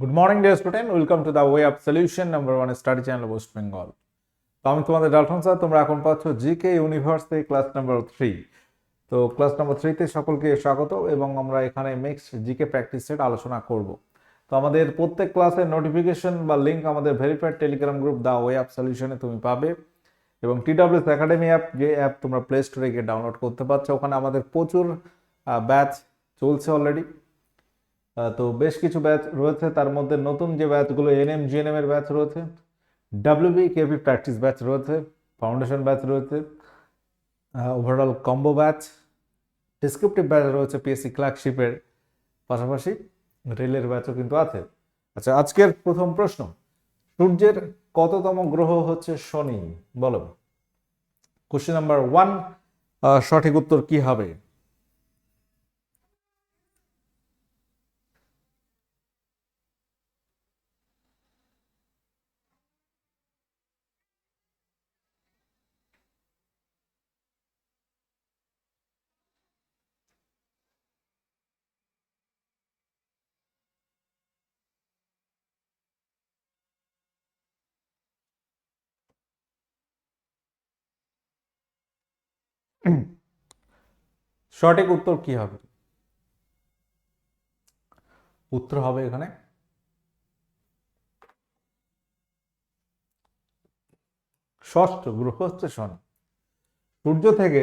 Good morning dear student welcome to the way of solution number one study channel West Bengal তো আমি তোমাদের Dalton sir, তোমরা এখন পাচ্ছ জিকে ইউনিভার্স থেকে ক্লাস নাম্বার থ্রি তো ক্লাস নাম্বার থ্রিতে সকলকে স্বাগত এবং আমরা এখানে মিক্স জিকে প্র্যাকটিস সেট আলোচনা করব। তো আমাদের প্রত্যেক ক্লাসের নোটিফিকেশন বা লিঙ্ক আমাদের verified telegram group the way of সলিউশনে তুমি পাবে। এবং টিডাব্লিউএস একাডেমি অ্যাপ যে অ্যাপ তোমরা প্লে স্টোরে গিয়ে ডাউনলোড করতে পারছ। ওখানে আমাদের প্রচুর ব্যাচ চলছে অলরেডি তো বেশ কিছু ব্যাচ রয়েছে। তার মধ্যে নতুন যে ব্যাচগুলো এনএম, জিএনএম এর ব্যাচ রয়েছে ডাব্লিউবি কেপি প্র্যাকটিস ব্যাচ রয়েছে ফাউন্ডেশন ব্যাচ রয়েছে overall combo batch descriptive batch রয়েছে পিএসসি ক্লার্কশিপের পাশাপাশি রেলের ব্যাচও কিন্তু আছে। আচ্ছা আজকের প্রথম প্রশ্ন, সূর্যের কততম গ্রহ হচ্ছে শনি? বলো। কোশ্চেন নাম্বার ওয়ান সঠিক উত্তর কি হবে? সঠিক উত্তর কি হবে? উত্তর হবে এখানে ষষ্ঠ গ্রহ হচ্ছে শনি। সূর্য থেকে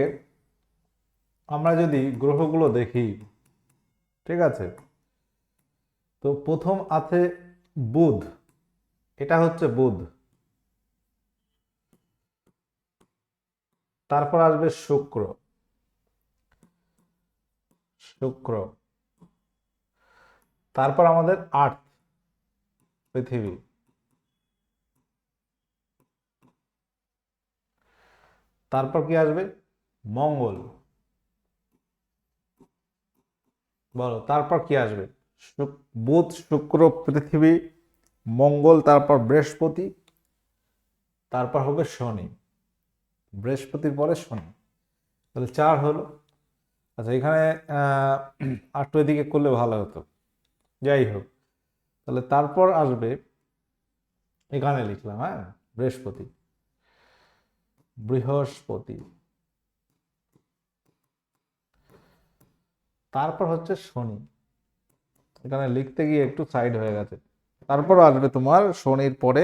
আমরা যদি গ্রহগুলো দেখি, ঠিক আছে? তো প্রথম আছে বুধ। এটা হচ্ছে বুধ। তারপর আসবে শুক্র। শুক্র। তারপর আমাদের আর্থ, পৃথিবী। তারপর কি আসবে? মঙ্গল। বলো, তারপর কি আসবে? বুধ, শুক্র, পৃথিবী, মঙ্গল, তারপর বৃহস্পতি, তারপর হবে শনি। বৃহস্পতির পরে শনি। তাহলে চার হলো আচ্ছা এখানে আটটু এদিকে করলে ভালো হতো। যাই হোক, তাহলে তারপর আসবে এখানে লিখলাম হ্যাঁ? বৃহস্পতি। বৃহস্পতি। তারপর হচ্ছে শনি। এখানে লিখতে গিয়ে একটু সাইড হয়ে গেছে। তারপর আসবে তোমার শনির পরে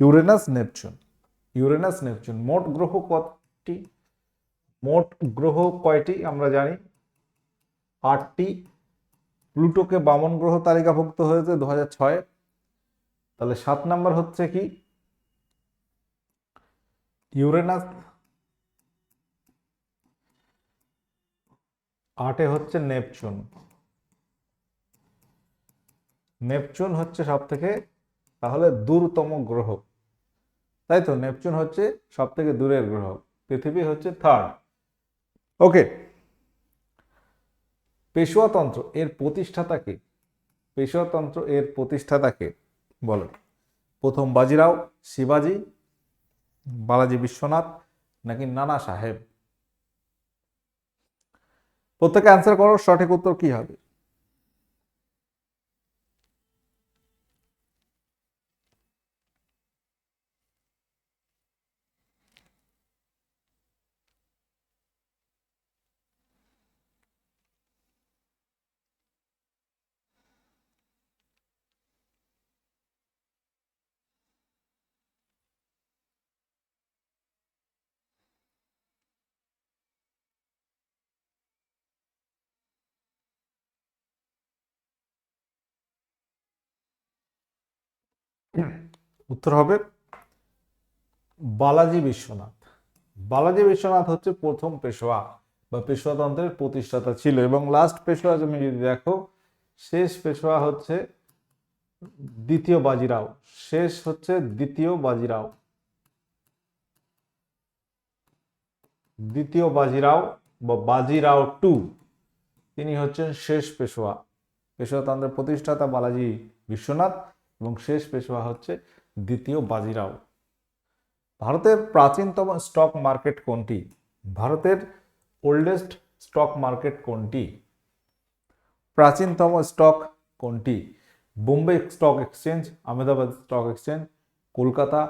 ইউরেনাস নেপচুন। ইউরেনাস নেপচুন, মোট গ্রহ কতটি? মোট গ্রহ কয়টি আমরা জানি? আটটি। প্লুটোকে বামন গ্রহ তালিকাভুক্ত হয়েছে দু হাজার ছয়। তাহলে সাত নাম্বার হচ্ছে কি? ইউরেনাস। আটে হচ্ছে নেপচুন। নেপচুন হচ্ছে সব থেকে তাহলে দূরতম গ্রহ। তাই তো? নেপচুন হচ্ছে সব থেকে দূরের গ্রহ। পৃথিবী হচ্ছে থার্ড ওকে। পেশোয়াতন্ত্র এর প্রতিষ্ঠাতাকে পেশোয়াতন্ত্র এর প্রতিষ্ঠাতাকে বলো প্রথম বাজিরাও, শিবাজি, বালাজি বিশ্বনাথ, নাকি নানা সাহেব? প্রত্যেকে অ্যান্সার করো, সঠিক উত্তর কি হবে? উত্তর হবে বালাজি বিশ্বনাথ। বালাজি বিশ্বনাথ হচ্ছে প্রথম পেশোয়া বা পেশোয়াতন্ত্রের প্রতিষ্ঠাতা ছিল এবং লাস্ট পেশোয়া তুমি যদি দেখো, শেষ পেশোয়া হচ্ছে দ্বিতীয় বাজিরাও। শেষ হচ্ছে দ্বিতীয় বাজিরাও। দ্বিতীয় বাজিরাও বা বাজিরাও টু, তিনি হচ্ছেন শেষ পেশোয়া। পেশোয়াতন্ত্রের প্রতিষ্ঠাতা বালাজি বিশ্বনাথ। এবং শেষ পেশোয়া হচ্ছে দ্বিতীয় বাজিরাও। ভারতের প্রাচীনতম স্টক মার্কেট কোনটি? ভারতের ওল্ডেস্ট স্টক মার্কেট কোনটি? প্রাচীনতম স্টক কোনটি? Bombay stock exchange, Ahmedabad stock exchange, Kolkata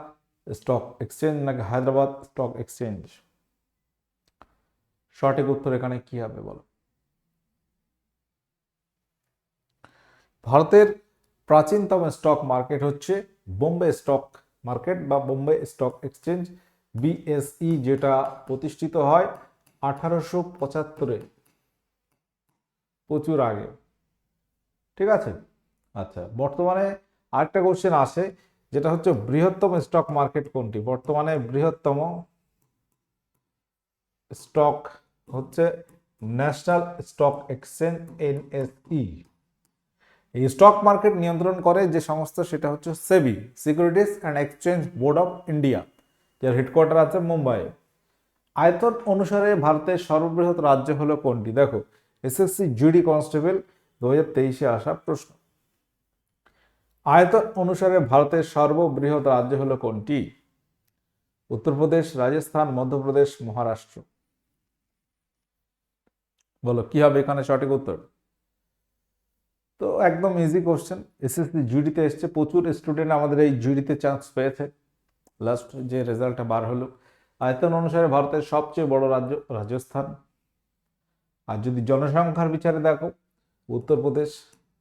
stock exchange নাকি হায়দ্রাবাদ স্টক এক্সচেঞ্জ? সঠিক উত্তর এখানে কি হবে বলো? ভারতের প্রাচীনতম স্টক মার্কেট হচ্ছে বোম্বে স্টক মার্কেট বা বোম্বে স্টক এক্সচেঞ্জ বিএসই যেটা প্রতিষ্ঠিত হয় আঠারোশো পঁচাত্তরে, প্রচুর আগে। ঠিক আছে? আচ্ছা বর্তমানে আরেকটা কোশ্চেন আসে, যেটা হচ্ছে বৃহত্তম স্টক মার্কেট কোনটি? বর্তমানে বৃহত্তম স্টক হচ্ছে national stock exchange N S E এই স্টক মার্কেট নিয়ন্ত্রণ করে যে সংস্থা সেটা হচ্ছে SEBI securities and exchange board of India যার হেডকোয়ার্টার আছে মুম্বাইয়ে আয়তন অনুসারে ভারতের সর্ববৃহৎ রাজ্য হলো কোনটি? দেখো এসএসসি জিডি কনস্টেবল দু হাজার তেইশে আসা প্রশ্ন। আয়তন অনুসারে ভারতের সর্ববৃহৎ রাজ্য হলো কোনটি? উত্তরপ্রদেশ, রাজস্থান, মধ্যপ্রদেশ, মহারাষ্ট্র। বলো, কি হবে এখানে সঠিক উত্তর? তো একদম ইজি কোশ্চেন এসএসসি জিডিতে এসছে, প্রচুর স্টুডেন্ট আমাদের এই জিডিতে চান্স পেয়েছে। লাস্ট যে রেজাল্টটা বার হলো। আয়তন অনুসারে ভারতের সবচেয়ে বড় রাজ্য, রাজস্থান। আর যদি জনসংখ্যার বিচারে দেখো, উত্তরপ্রদেশ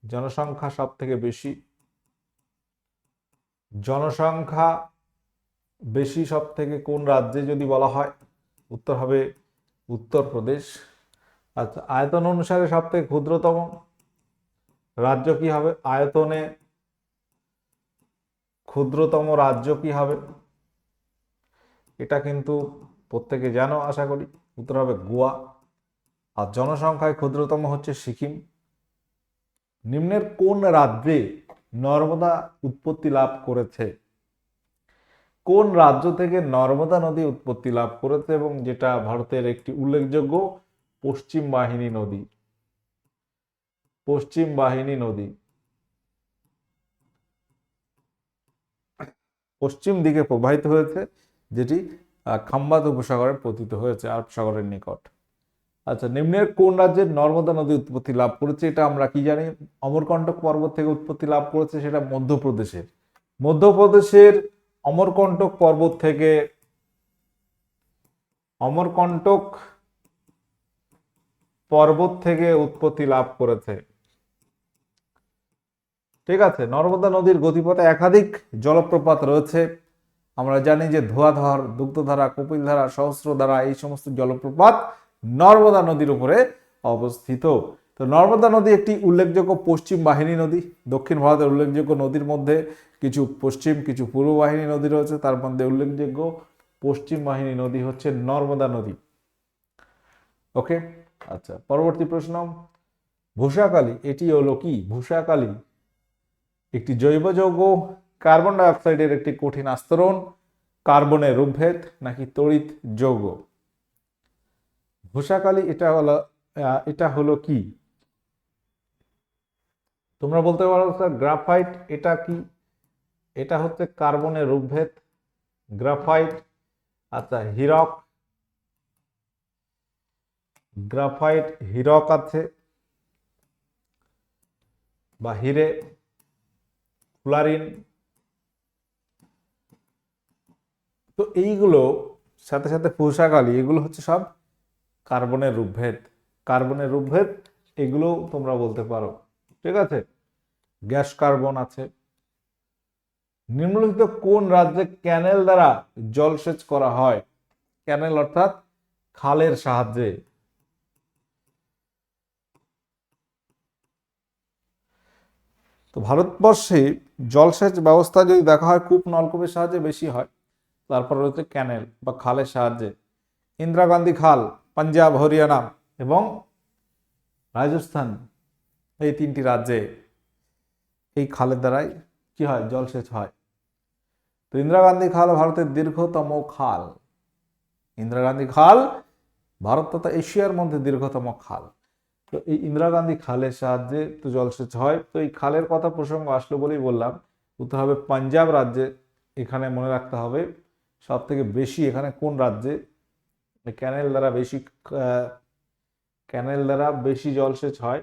জনসংখ্যা সব থেকে বেশি। জনসংখ্যা বেশি সব থেকে কোন রাজ্যে যদি বলা হয়, উত্তর হবে উত্তরপ্রদেশ। আচ্ছা আয়তন অনুসারে সব থেকে ক্ষুদ্রতম রাজ্য কি হবে? আয়তনে ক্ষুদ্রতম রাজ্য কি হবে? এটা কিন্তু প্রত্যেকে জানো, আশা করি। উত্তর হবে গোয়া। আর জনসংখ্যায় ক্ষুদ্রতম হচ্ছে সিকিম। নিম্নের কোন রাজ্যে নর্মদা উৎপত্তি লাভ করেছে? কোন রাজ্য থেকে নর্মদা নদী উৎপত্তি লাভ করেছে? এবং যেটা ভারতের একটি উল্লেখযোগ্য পশ্চিম বাহিনী নদী। পশ্চিম বাহিনী নদী। পশ্চিম দিকে প্রবাহিত হয়েছে যেটি আহ, খাম্বাত উপসাগরে পতিত হয়েছে আরব সাগরের নিকট। আচ্ছা নিম্নের কোন রাজ্যের নর্মদা নদী উৎপত্তি লাভ করেছে এটা আমরা কি জানি? অমরকণ্টক পর্বত থেকে উৎপত্তি লাভ করেছে সেটা মধ্যপ্রদেশের। মধ্যপ্রদেশের অমরকণ্টক পর্বত থেকে অমরকণ্টক পর্বত থেকে উৎপত্তি লাভ করেছে। ঠিক আছে, নর্মদা নদীর গতিপথে একাধিক জলপ্রপাত রয়েছে। আমরা জানি যে ধোয়াধর, দুগ্ধধারা, কপিলধারা, সহস্রধারা এই সমস্ত জলপ্রপাত নর্মদা নদীর উপরে অবস্থিত। তো নর্মদা নদী একটি উল্লেখযোগ্য পশ্চিম বাহিনী নদী। দক্ষিণ ভারতের উল্লেখযোগ্য নদীর মধ্যে কিছু পশ্চিম, কিছু পূর্ব বাহিনী নদী রয়েছে। তার মধ্যে উল্লেখযোগ্য পশ্চিম বাহিনী নদী হচ্ছে নর্মদা নদী। ওকে আচ্ছা পরবর্তী প্রশ্ন। ভূষাকালী, এটি হলো কি? ভূষাকালী একটি জৈব যৌগ, কার্বন ডাইঅক্সাইডের একটি কঠিন আস্তরণ, কার্বনের রূপভেদ নাকি তড়িৎ যৌগ? ভূষাকালী এটা হলো এটা হলো কি? তোমরা বলতে পারো স্যার, গ্রাফাইট এটা কি? এটা হচ্ছে কার্বনের রূপভেদ গ্রাফাইট আচ্ছা হিরক, গ্রাফাইট, হিরক আছে, বা হিরে ফ্লোরিন তো এইগুলো সাথে সাথে পুষাকালি এগুলো হচ্ছে সব কার্বনের রূপভেদ। কার্বনের রূপভেদ, এগুলো তোমরা বলতে পারো। ঠিক আছে? গ্যাস কার্বন আছে। নিম্নলিখিত কোন রাজ্যে ক্যানেল দ্বারা জলসেচ করা হয়? ক্যানেল অর্থাৎ খালের সাহায্যে। তো ভারতবর্ষে জলসেচ ব্যবস্থা যদি দেখা হয়, কূপ নলকূপের সাহায্যে বেশি হয়। তারপর রয়েছে ক্যানেল বা খালের সাহায্যে। ইন্দিরা গান্ধী খাল, পাঞ্জাব, হরিয়ানা এবং রাজস্থান এই তিনটি রাজ্যে এই খালের দ্বারাই কি হয়? জলসেচ হয়। তো ইন্দিরা গান্ধী খাল ভারতের দীর্ঘতম খাল। ইন্দিরা গান্ধী খাল ভারত তথা এশিয়ার মধ্যে দীর্ঘতম খাল। তো এই ইন্দিরা গান্ধী খালের সাহায্যে তো জলসেচ হয়। তো এই খালের কথা প্রসঙ্গ আসলো বলেই বললাম উত্তর হবে পাঞ্জাব রাজ্যে এখানে মনে রাখতে হবে সব থেকে বেশি এখানে কোন রাজ্যে? ক্যানেল দ্বারা বেশি ক্যানেল দ্বারা বেশি জলসেচ হয়।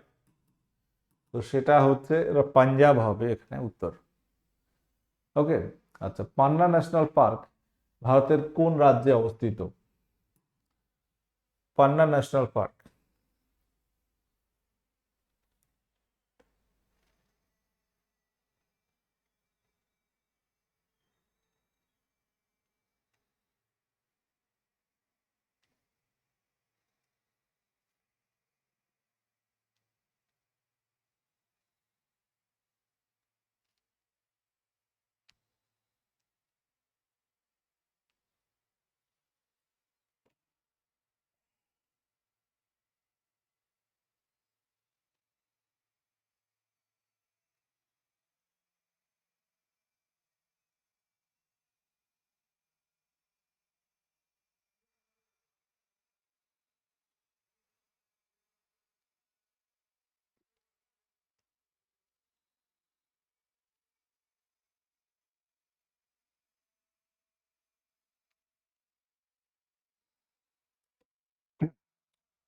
তো সেটা হচ্ছে পাঞ্জাব হবে এখানে উত্তর। ওকে আচ্ছা পান্না ন্যাশনাল পার্ক ভারতের কোন রাজ্যে অবস্থিত? Panna national park.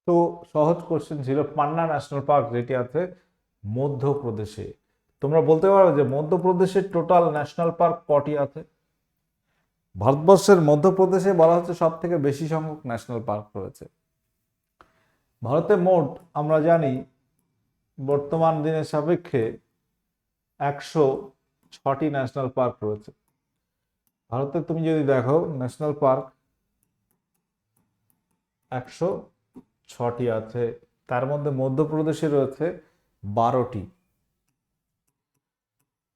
তো সহজ কোশ্চেন ছিল পান্না ন্যাশনাল পার্ক যেটি আছে মধ্যপ্রদেশে। তোমরা বলতে পারো যে মধ্যপ্রদেশের টোটাল ন্যাশনাল পার্ক কটি আছে? ভারতবর্ষের মধ্যপ্রদেশে বলা হচ্ছে সব থেকে বেশি সংখ্যক ন্যাশনাল পার্ক রয়েছে। ভারতে মোট, আমরা জানি, বর্তমান দিনের সাপেক্ষে একশো ছটি ন্যাশনাল পার্ক রয়েছে। ভারতে তুমি যদি দেখো ন্যাশনাল পার্ক একশো ছটি আছে। তার মধ্যে মধ্যপ্রদেশে রয়েছে বারোটি।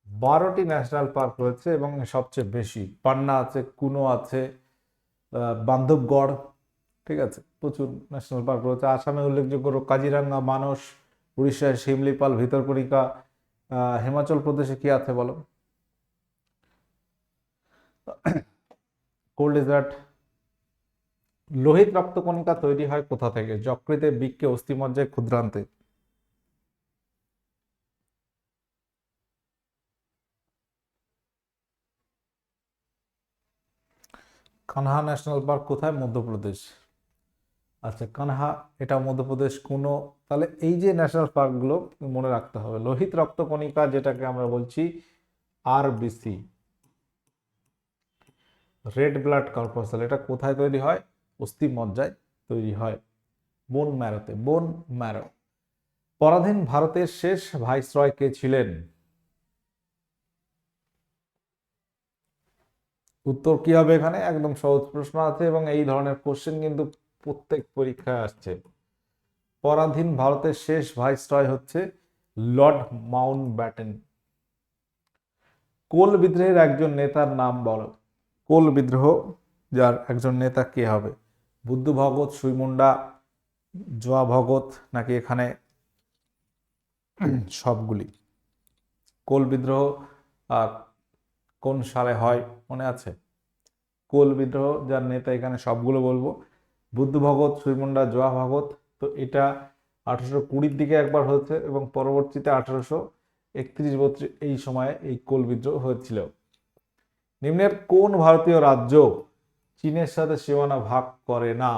বারোটি ন্যাশনাল পার্ক রয়েছে এবং সবচেয়ে বেশি। পান্না আছে, কুনো আছে বান্ধবগড়, ঠিক আছে, প্রচুর ন্যাশনাল পার্ক রয়েছে। আসামে উল্লেখযোগ্য কাজিরাঙ্গা, মানস, উড়িষ্যায় শিমলিপাল, ভিতরকণিকা হিমাচল প্রদেশে কি আছে বলো? কোল্ড ডেজার্ট লোহিত রক্তকণিকা তৈরি হয় কোথা থেকে? যকৃতে বৃক্কে অস্থিমজ্জায় ক্ষুদ্রান্তে। কানহা ন্যাশনাল পার্ক কোথায়? মধ্যপ্রদেশ। আচ্ছা কানহা, এটা মধ্যপ্রদেশ কোনো? তাহলে এই যে ন্যাশনাল পার্কগুলো মনে রাখতে হবে। লোহিত রক্তকণিকা যেটাকে আমরা বলছি আর আরবিসি রেড ব্লাড কর্পাসেল এটা কোথায় তৈরি হয়? অস্থি মজ্জায় তৈরি হয়। বোন ম্যারোতে, বোন ম্যারো। পরাধীন ভারতের শেষ ভাইসরয় কে ছিলেন? উত্তর কি হবে এখানে? একদম সহজ প্রশ্ন আছে এবং এই ধরনের কোশ্চেন কিন্তু প্রত্যেক পরীক্ষায় আসছে। পরাধীন ভারতের শেষ ভাইসরয় হচ্ছে লর্ড মাউন্ট ব্যাটেন কোল বিদ্রোহের একজন নেতার নাম বলো। কোল বিদ্রোহ, যার একজন নেতা কে হবে? বুদ্ধ ভগত সুইমুন্ডা জোয়া ভগত নাকি এখানে সবগুলি? কোল বিদ্রোহ কোন সালে হয় মনে আছে? কোল বিদ্রোহ যার নেতা এখানে সবগুলো বলব। বুদ্ধ ভগত সুইমুন্ডা জোয়া ভগত তো এটা আঠারোশো কুড়ির দিকে একবার হয়েছে এবং পরবর্তীতে আঠারোশো একত্রিশ বত্রিশ এই সময়ে এই কোল বিদ্রোহ হয়েছিল। নিম্নের কোন ভারতীয় রাজ্য চীনের সাথে সীমানা ভাগ করে না।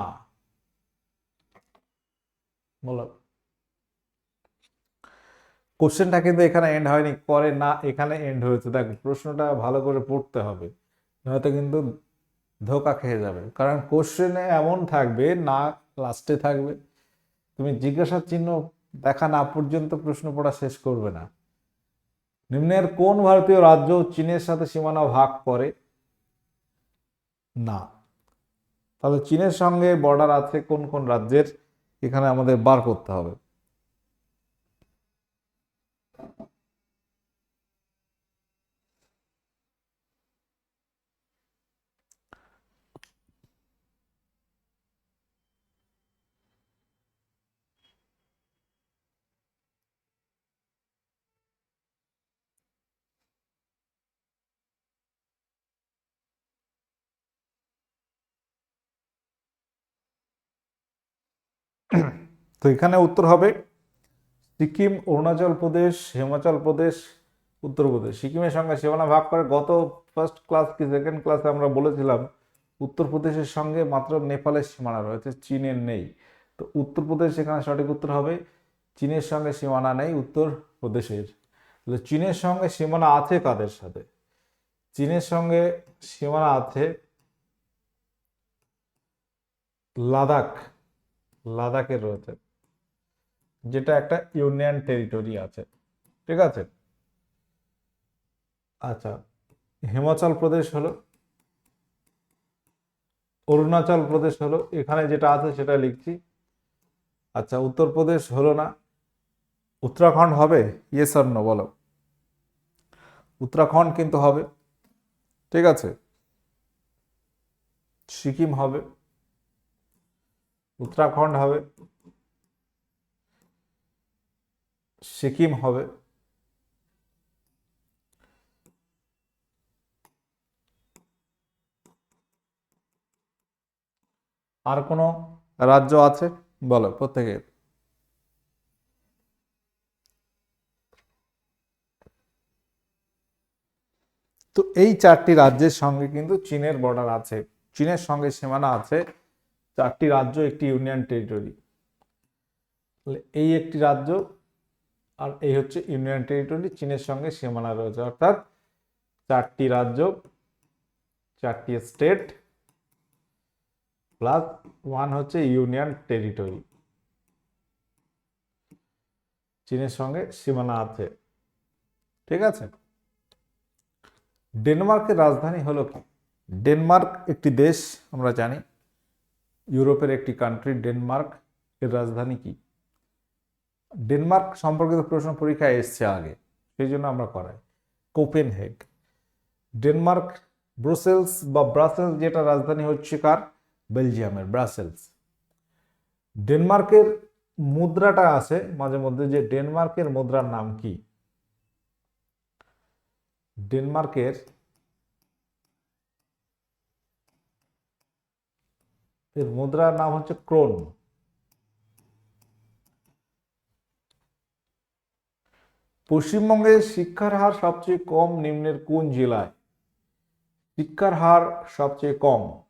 কোশ্চেনটা কিন্তু এখানে এন্ড হয়নি, করে না, এখানে এন্ড হয়েছে। দেখো, প্রশ্নটা ভালো করে পড়তে হবে, নয়তো কিন্তু ধোকা খেয়ে যাবে। কারণ কোশ্চেনে এমন থাকবে, না লাস্টে থাকবে। তুমি জিজ্ঞাসা চিহ্ন দেখা না পর্যন্ত প্রশ্ন পড়া শেষ করবে না। নিম্নের কোন ভারতীয় রাজ্য চীনের সাথে সীমানা ভাগ করে? না। তাহলে চীনের সঙ্গে বর্ডার আছে কোন কোন রাজ্যের? এখানে আমাদের বার করতে হবে। তো এখানে উত্তর হবে সিকিম, অরুণাচল প্রদেশ, হিমাচল প্রদেশ উত্তরপ্রদেশ সিকিমের সঙ্গে সীমানা ভাগ করে গত ফার্স্ট ক্লাস কি সেকেন্ড ক্লাসে আমরা বলেছিলাম উত্তরপ্রদেশের সঙ্গে মাত্র নেপালের সীমানা রয়েছে, চীনের নেই। তো উত্তরপ্রদেশ এখানে সঠিক উত্তর হবে, চীনের সঙ্গে সীমানা নেই উত্তর প্রদেশের। তাহলে চীনের সঙ্গে সীমানা আছে কাদের সাথে? চীনের সঙ্গে সীমানা আছে লাদাখ, লাদাখের রয়েছে। যেটা একটা ইউনিয়ন টেরিটরি আছে। ঠিক আছে? আচ্ছা হিমাচল প্রদেশ হলো, অরুণাচল প্রদেশ হলো, এখানে যেটা আছে সেটা লিখছি। আচ্ছা উত্তরপ্রদেশ হলো না, উত্তরাখণ্ড হবে? ইয়েস আর বলো। উত্তরাখণ্ড কিন্তু হবে, ঠিক আছে? সিকিম হবে, উত্তরাখণ্ড হবে সিকিম হবে। আর কোনো রাজ্য আছে? বলো, প্রত্যেকে। তো এই চারটি রাজ্যের সঙ্গে কিন্তু চীনের বর্ডার আছে। চীনের সঙ্গে সীমানা আছে। চারটি রাজ্য, একটি ইউনিয়ন টেরিটরি এই একটি রাজ্য আর এই হচ্ছে ইউনিয়ন টেরিটরি চীনের সঙ্গে সীমানা রয়েছে। অর্থাৎ চারটি রাজ্য, চারটি স্টেট প্লাস ওয়ান হচ্ছে ইউনিয়ন টেরিটরি চীনের সঙ্গে সীমানা আছে। ঠিক আছে? ডেনমার্কের রাজধানী হলো কি? ডেনমার্ক একটি দেশ, আমরা জানি। ইউরোপের একটি কান্ট্রি ডেনমার্ক, এর রাজধানী কি? ডেনমার্ক সম্পর্কিত প্রশ্ন পরীক্ষায় এসছে আগে, সেই জন্য আমরা করাই। কোপেনহেগ। ডেনমার্ক, ব্রুসেলস বা ব্রাসেলস যেটা রাজধানী হচ্ছে কার? বেলজিয়ামের ব্রাসেলস। ডেনমার্কের মুদ্রাটা আছে মাঝে মধ্যে, যে ডেনমার্কের মুদ্রার নাম কি? ডেনমার্কের এর মুদ্রার নাম হচ্ছে ক্রোন। পশ্চিমবঙ্গে শিক্ষার হার সবচেয়ে কম নিম্নের কোন জেলায়? শিক্ষার হার সবচেয়ে কম।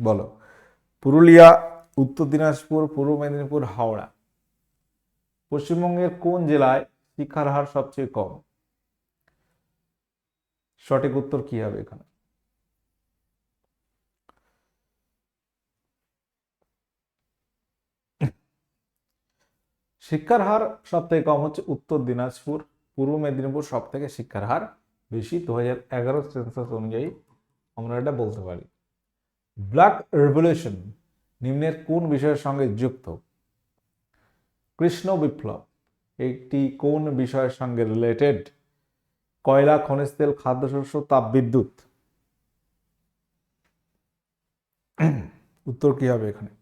বলো। পুরুলিয়া, উত্তর দিনাজপুর, পূর্ব মেদিনীপুর, হাওড়া। পশ্চিমবঙ্গের কোন জেলায় শিক্ষার হার সবচেয়ে কম? সঠিক উত্তর কি হবে এখানে? শিক্ষার হার সব থেকে কম হচ্ছে উত্তর দিনাজপুর। পূর্ব মেদিনীপুর সব থেকে শিক্ষার হার বেশি। দু হাজার এগারো সেন্সাস অনুযায়ী আমরা এটা বলতে পারি। ব্ল্যাক রেভলিউশন নিম্নের কোন বিষয়ের সঙ্গে যুক্ত? কৃষ্ণ বিপ্লব একটি কোন বিষয়ের সঙ্গে রিলেটেড কয়লা, খনিজ তেল, খাদ্যশস্য, তাপবিদ্যুৎ? উত্তর কি হবে এখানে?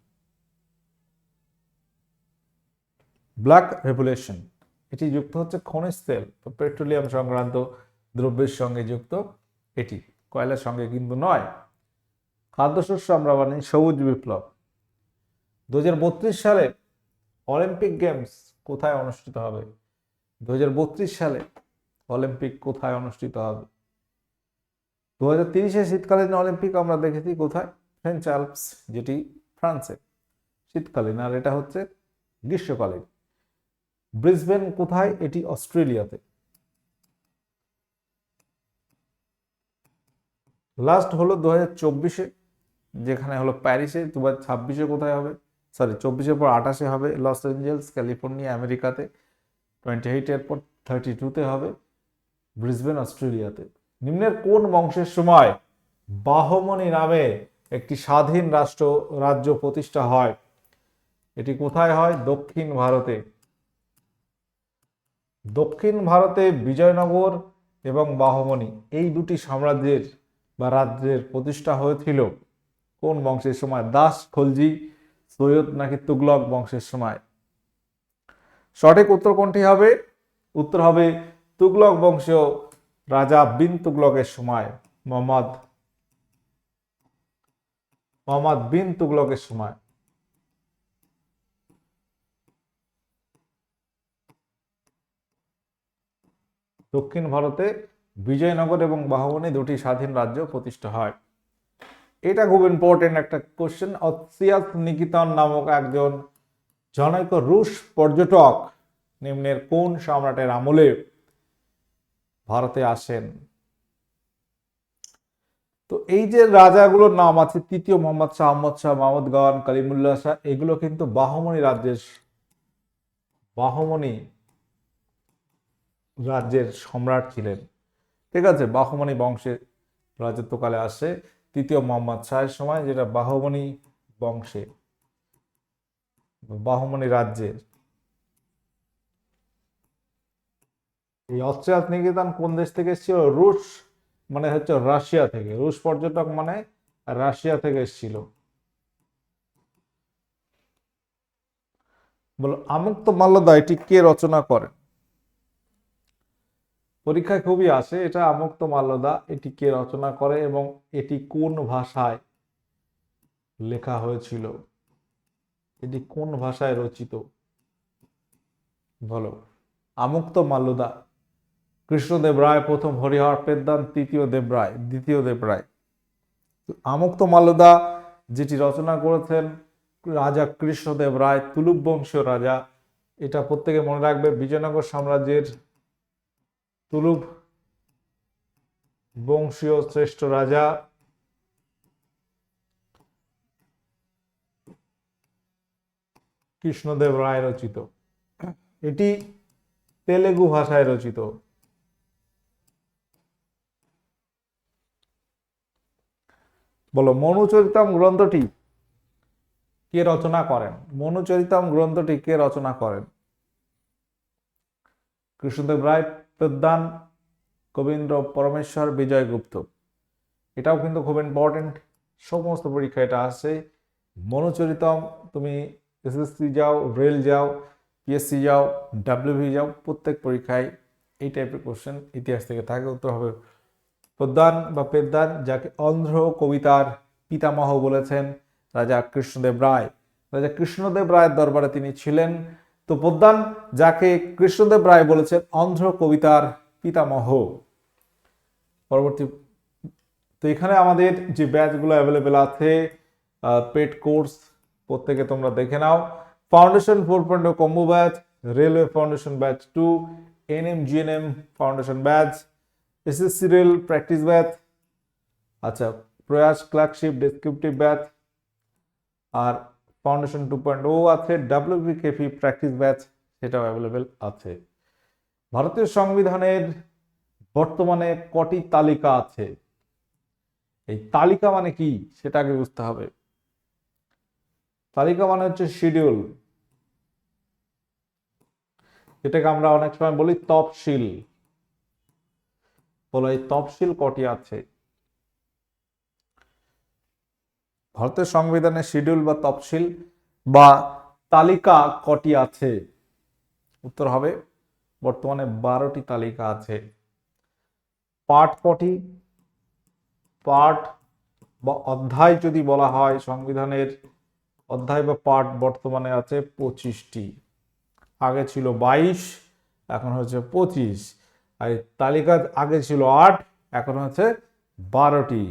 ব্ল্যাক রেভুলেশন, এটি যুক্ত হচ্ছে খনিজ তেল পেট্রোলিয়াম সংক্রান্ত দ্রব্যের সঙ্গে যুক্ত। এটি কয়লার সঙ্গে কিন্তু নয়। খাদ্যশস্য আমরা বানি সবুজ বিপ্লব। দু হাজার বত্রিশ সালে অলিম্পিক গেমস কোথায় অনুষ্ঠিত হবে? দু হাজার বত্রিশ সালে অলিম্পিক কোথায় অনুষ্ঠিত হবে? দু হাজার তিরিশে শীতকালীন অলিম্পিক আমরা দেখেছি কোথায়? ফ্রেঞ্চ আলপস, যেটি ফ্রান্সে। শীতকালীন, আর এটা হচ্ছে গ্রীষ্মকালীন। ব্রিসবেন কোথায়? এটি অস্ট্রেলিয়াতে। লাস্ট হলো দু হাজার চব্বিশে, যেখানে হলো প্যারিসে দু হাজার ছাব্বিশে কোথায় হবে? সরি, চব্বিশের পর আঠাশে হবে লস এঞ্জেলস, ক্যালিফোর্নিয়া, আমেরিকাতে। টোয়েন্টি এইটের পর থার্টি টুতে হবে ব্রিসবেন, অস্ট্রেলিয়াতে। নিম্নের কোন বংশের সময় বাহমনি নামে একটি স্বাধীন রাষ্ট্র, রাজ্য প্রতিষ্ঠা হয়? এটি কোথায় হয়? দক্ষিণ ভারতে। দক্ষিণ ভারতে বিজয়নগর এবং বাহমনি এই দুটি সাম্রাজ্যের বা রাজ্যের প্রতিষ্ঠা হয়েছিল। কোন বংশের সময়? দাস, খলজি, সৈয়দ নাকি তুগলক বংশের সময়? সঠিক উত্তর কোনটি হবে? উত্তর হবে তুগলক বংশীয় রাজা বিন তুগলকের সময়, মোহাম্মদ মোহাম্মদ বিন তুগলকের সময়। দক্ষিণ ভারতে বিজয়নগর এবং বাহবনী দুটি স্বাধীন রাজ্য প্রতিষ্ঠা হয়। এটা খুব ইম্পর্টেন্ট একটা কোশ্চেন অসিয়াস নিকিতন নামক একজন জনৈক রুশ পর্যটক নিম্নের কোন সম্রাটের আমলে ভারতে আসেন? তো এই যে রাজাগুলোর নাম আছে, তৃতীয় মোহাম্মদ শাহ, আহমদ শাহ, মাহমুদ গান কালিমুল্লাহ শাহ, এগুলো কিন্তু বাহমনি রাজ্যের বাহমনি রাজ্যের সম্রাট ছিলেন। ঠিক আছে বাহমনি বংশের রাজত্বকালে আসে তৃতীয় মোহাম্মদ শাহের সময়, যেটা বাহমনি বংশে বাহমনি রাজ্যের। এই অস্ট্রিয়াত নিকেতন কোন দেশ থেকে এসেছিল? রুশ মানে হচ্ছে রাশিয়া থেকে। রুশ পর্যটক মানে রাশিয়া থেকে এসেছিল। বলো, আমুক্ত মাল্যদা এটি কে রচনা করেন? পরীক্ষায় খুবই আসে, এটা আমুক্ত মাল্যদা, এটি কে রচনা করে এবং এটি কোন ভাষায় লেখা হয়েছিল? এটি কোন ভাষায় রচিত? বলো। আমুক্ত মাল্যদা কৃষ্ণদেব রায় প্রথম, হরিহর পেদ্দান, তৃতীয় দেব রায়, দ্বিতীয় দেব রায়। আমুক্ত মাল্যদা যেটি রচনা করেছেন রাজা কৃষ্ণদেব রায়, তুলুপ বংশীয় রাজা, এটা প্রত্যেকে মনে রাখবে, বিজয়নগর সাম্রাজ্যের তুলুপ, বংশীয় শ্রেষ্ঠ রাজা, কৃষ্ণদেব রায় রচিত। এটি তেলেগু ভাষায় রচিত। বলো, মনুচরিতম গ্রন্থটি কে রচনা করেন? মনুচরিতম গ্রন্থটি কে রচনা করেন? কৃষ্ণদেব রায় প্রদান গোবিন্দ পরমেশ্বর বিজয় গুপ্ত এটাও কিন্তু খুব ইম্পর্টেন্ট সমস্ত পরীক্ষা এটা আসছে মনোচরিতম, তুমি এসএসসি যাও রেল যাও পিএসসি যাও ডাব্লিউভি যাও, প্রত্যেক পরীক্ষায় এই টাইপের কোশ্চেন ইতিহাস থেকে থাকে। উত্তর হবে প্রদান বা পেদ্দান যাকে অন্ধ্র কবিতার পিতামহ বলেছেন, রাজা কৃষ্ণদেব রায়। রাজা কৃষ্ণদেব রায়ের দরবারে তিনি ছিলেন। তো প্রদান যাকে কৃষ্ণদেব রায় বলেছেন, অন্ধ্র কবিতার পিতামহ। পরবর্তী, তো এখানে আমাদের যে ব্যাচগুলো অ্যাভেলেবেল আছে পেড কোর্স প্রত্যেকে তোমরা দেখে নাও। Foundation four point combo batch railway foundation batch two N M G N M foundation batch SSC rail practice batch আচ্ছা প্রয়াস ক্লার্কশিপ ডেসক্রিপটিভ ব্যাচ আর ফাউন্ডেশন টু পয়েন্ট ও আছে ডাব্লিউবিকেপি প্র্যাকটিস ব্যাচ সেটাও available আছে। ভারতীয় সংবিধানের বর্তমানে কটি তালিকা আছে? এই তালিকা মানে কি সেটা আগে বুঝতে হবে। তালিকা মানে হচ্ছে শিডিউল এটাকে আমরা অনেক সময় বলি তফসিল। বলো এই তফসিল কটি আছে? ভারতের সংবিধানে শিডিউল বা তফসিল বা তালিকা কটি আছে? উত্তর হবে, বর্তমানে বারোটি তালিকা আছে। পাঠ কটি? পাঠ বা অধ্যায় যদি বলা হয়, সংবিধানের অধ্যায় বা পাঠ বর্তমানে আছে পঁচিশটি। আগে ছিল বাইশ, এখন হচ্ছে পঁচিশ। আর তালিকা আগে ছিল আট, এখন হচ্ছে বারোটি।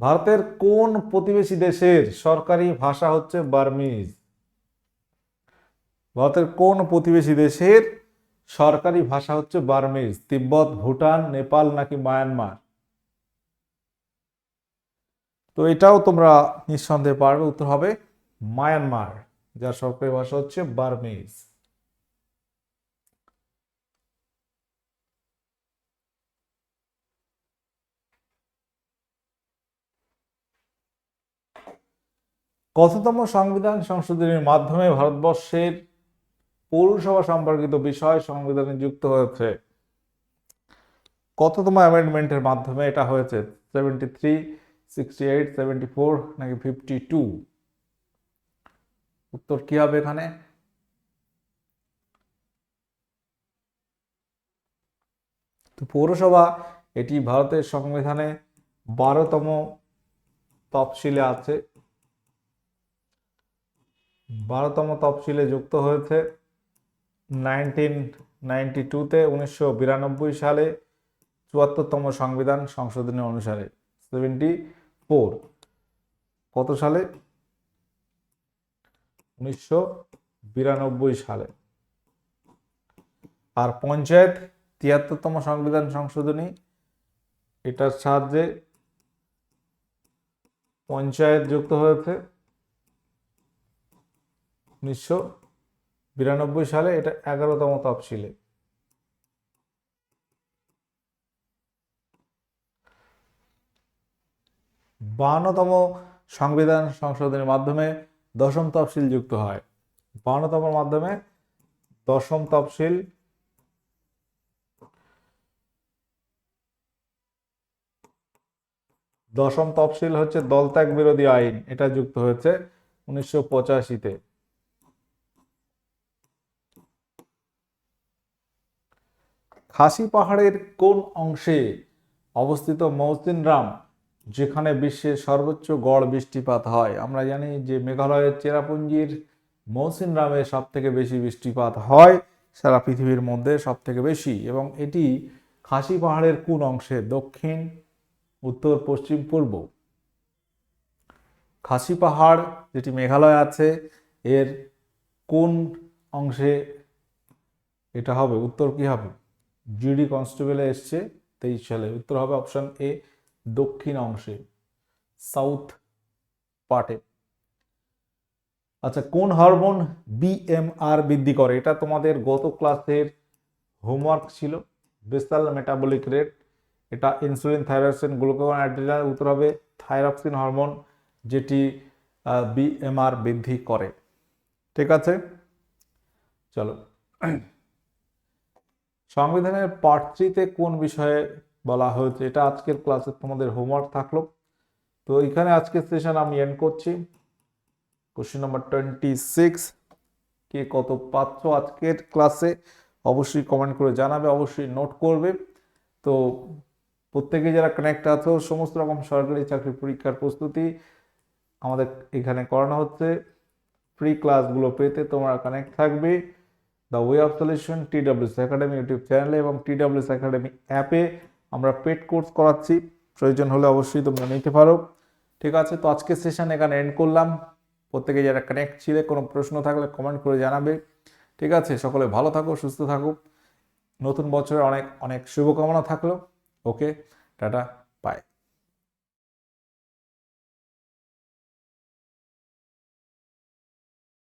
ভারতের কোন প্রতিবেশী দেশের সরকারি ভাষা হচ্ছে বার্মিজ? ভারতের কোন প্রতিবেশী দেশের সরকারি ভাষা হচ্ছে বার্মিজ? তিব্বত, ভুটান, নেপাল নাকি মায়ানমার? তো এটাও তোমরা নিঃসন্দেহে পারবে। উত্তর হবে মায়ানমার, যার সরকারি ভাষা হচ্ছে বার্মিজ। কততম সংবিধান সংশোধনীর মাধ্যমে ভারতবর্ষের পৌরসভা সম্পর্কিত বিষয় সংবিধানে যুক্ত হয়েছে। কততম অ্যামেন্ডমেন্টের মাধ্যমে এটা হয়েছে seventy three sixty eight seventy four নাকি ফিফটি টু উত্তর কি হবে এখানে? তো পৌরসভা, এটি ভারতের সংবিধানে বারোতম তফসিলে আছে। বারোতম তফসিলে যুক্ত হয়েছে। নাইনটিন নাইনটি টুতে উনিশশো বিরানব্বই সালে চুয়াত্তরতম সংবিধান সংশোধনী অনুসারে সেভেন্টি ফোর কত সালে? উনিশশো বিরানব্বই সালে। আর পঞ্চায়েত, তিয়াত্তরতম সংবিধান সংশোধনী, এটার সাহায্যে পঞ্চায়েত যুক্ত হয়েছে। উনিশশো বিরানব্বই সালে এটা এগারোতম তফসিলে। বাহান্নতম সংবিধান সংশোধনের মাধ্যমে দশম তফসিল যুক্ত হয়। বাহান্নতম মাধ্যমে দশম তফসিল দশম তফসিল হচ্ছে দলত্যাগ বিরোধী আইন, এটা যুক্ত হয়েছে উনিশশো পঁচাশিতে। খাসি পাহাড়ের কোন অংশে অবস্থিত মৌসিনরাম যেখানে বিশ্বের সর্বোচ্চ গড় বৃষ্টিপাত হয়? আমরা জানি যে মেঘালয়ের চেরাপুঞ্জির মৌসিনরামে সব থেকে বেশি বৃষ্টিপাত হয়, সারা পৃথিবীর মধ্যে সব থেকে বেশি। এবং এটি খাসি পাহাড়ের কোন অংশে? দক্ষিণ, উত্তর, পশ্চিম, পূর্ব। খাসি পাহাড় যেটি মেঘালয় আছে, এর কোন অংশে এটা হবে? উত্তর কি হবে? জিডি কনস্টেবলে এসছে, তেইশ সালে। উত্তর হবে অপশান এ দক্ষিণ অংশে সাউথ পার্টে আচ্ছা কোন হরমোন বিএমআর বৃদ্ধি করে? এটা তোমাদের গত ক্লাসের হোমওয়ার্ক ছিল। বেসাল মেটাবলিক রেট এটা ইনসুলিন থাইরক্সিন গ্লুকোগন অ্যাড্রিনাল উত্তর হবে থাইরক্সিন হরমোন যেটি বিএমআর বৃদ্ধি করে। ঠিক আছে? চলো। সংবিধানের পার্ট থ্রিতে কোন বিষয়ে বলা হয়েছে? এটা আজকের ক্লাসে তোমাদের হোমওয়ার্ক থাকল। তো এখানে আজকের সেশন আমি এন্ড করছি। কোশ্চেন নাম্বার টোয়েন্টি সিক্স কে কত পাচ্ছ আজকের ক্লাসে অবশ্যই কমেন্ট করে জানাবে, অবশ্যই নোট করবে। তো প্রত্যেকে যারা কানেক্ট আছো, সমস্ত রকম সরকারি চাকরি পরীক্ষার প্রস্তুতি আমাদের এখানে করানো হচ্ছে। ফ্রি ক্লাসগুলো পেতে তোমরা কানেক্ট থাকবে। The way of solution TWS academy YouTube চ্যানেলে এবং টিডাব্লিউএস একাডেমি অ্যাপে আমরা পেড কোর্স করাচ্ছি। প্রয়োজন হলে অবশ্যই তোমরা নিতে পারো। ঠিক আছে, তো আজকের সেশন এখানে এন্ড করলাম। প্রত্যেকে যারা কানেক্ট ছিলে, কোনো প্রশ্ন থাকলে কমেন্ট করে জানাবে। ঠিক আছে, সকলে ভালো থাকো, সুস্থ থাকো। নতুন বছরে অনেক অনেক শুভকামনা থাকল। Okay tata.